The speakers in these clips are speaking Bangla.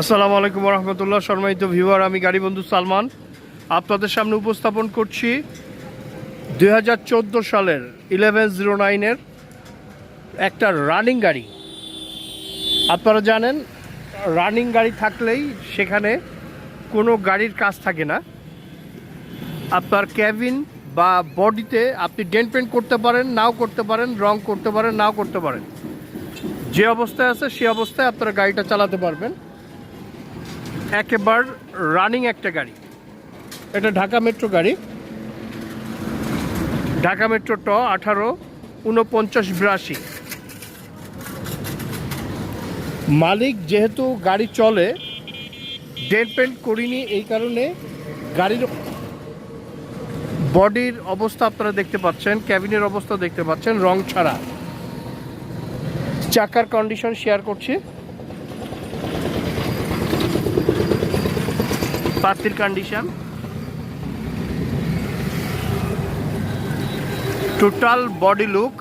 আসসালামু আলাইকুম রহমতুল্লাহ সম্মানিত ভিউয়ার, আমি গাড়ি বন্ধু সালমান। আপনাদের সামনে উপস্থাপন করছি দু হাজার চোদ্দ সালের ইলেভেন জিরো নাইনের একটা রানিং গাড়ি। আপনারা জানেন রানিং গাড়ি থাকলেই সেখানে কোনো গাড়ির কাজ থাকে না। আপনার ক্যাবিন বা বডিতে আপনি ডেন্ট পেন্ট করতে পারেন, নাও করতে পারেন, রং করতে পারেন, নাও করতে পারেন। যে অবস্থায় আছে সে অবস্থায় আপনারা গাড়িটা চালাতে পারবেন। একেবার রানিং একটা গাড়ি। এটা ঢাকা মেট্রো গাড়ি। ঢাকা মেট্রো ট আঠারো, উনপঞ্চাশ, বিরাশি। মালিক যেহেতু গাড়ি চলে ডেন্ট পেন্ট করিনি এই কারণে গাড়ির বডির অবস্থা আপনারা দেখতে পাচ্ছেন ক্যাবিনের অবস্থা দেখতে পাচ্ছেন, রং ছাড়া। চাকার কন্ডিশন শেয়ার করছি। পাতির কন্ডিশন টোটাল বডি লুক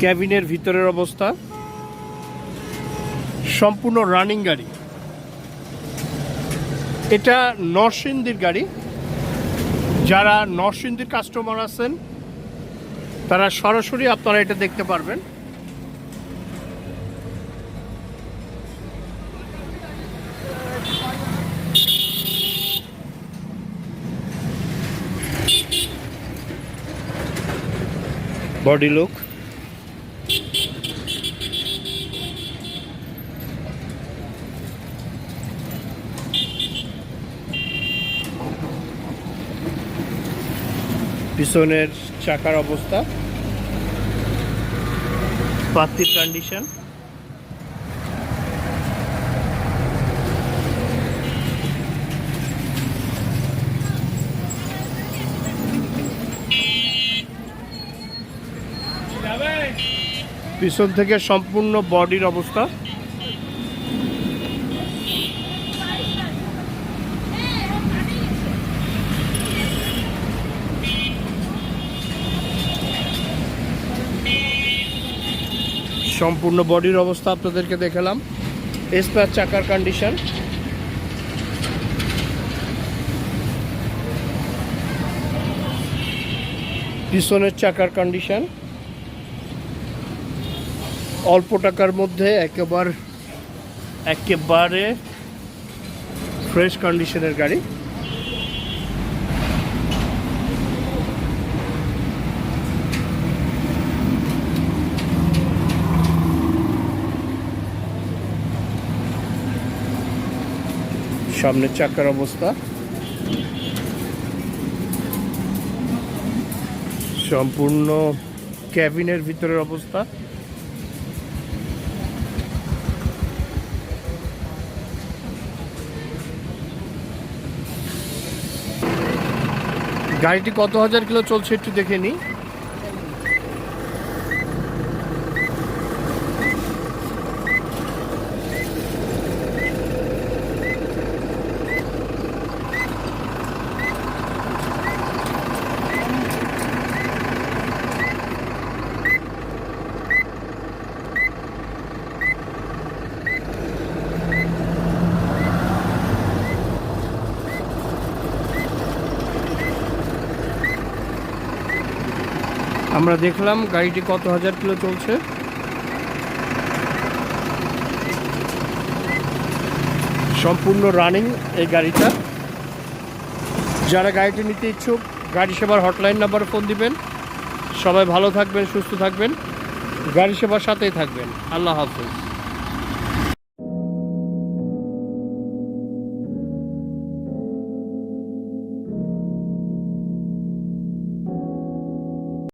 ক্যাবিনের ভিতরের অবস্থা। সম্পূর্ণ রানিং গাড়ি। এটা নরসিংদীর গাড়ি। যারা নরসিংদীর কাস্টমার আছেন তারা সরাসরি আপনারা এটা দেখতে পারবেন। বডি লুক পিছনের চাকার অবস্থা। পাত্তির কন্ডিশন পিছন থেকে সম্পূর্ণ বডির অবস্থা। সম্পূর্ণ বডির অবস্থা আপনাদেরকে দেখালাম। স্পেয়ার চাকার কন্ডিশন পিছনের চাকার কন্ডিশন অল্প টাকার মধ্যে একেবার একেবারে ফ্রেশ কন্ডিশনের গাড়ি। সামনের চাকার অবস্থা। সম্পূর্ণ ক্যাবিনের ভিতরের অবস্থা। গাড়িটি কত হাজার কিলো চলছে একটু দেখে নিই। আমরা দেখলাম গাড়িটি কত হাজার কিলো চলছে? সম্পূর্ণ রানিং এই গাড়িটা। যারা গাড়িটি নিতে ইচ্ছুক, গাড়ি সেবার হটলাইন নাম্বারে ফোন দিবেন। সবাই ভালো থাকবেন, সুস্থ থাকবেন। গাড়ি সেবার সাথেই থাকবেন। আল্লাহ হাফেজ।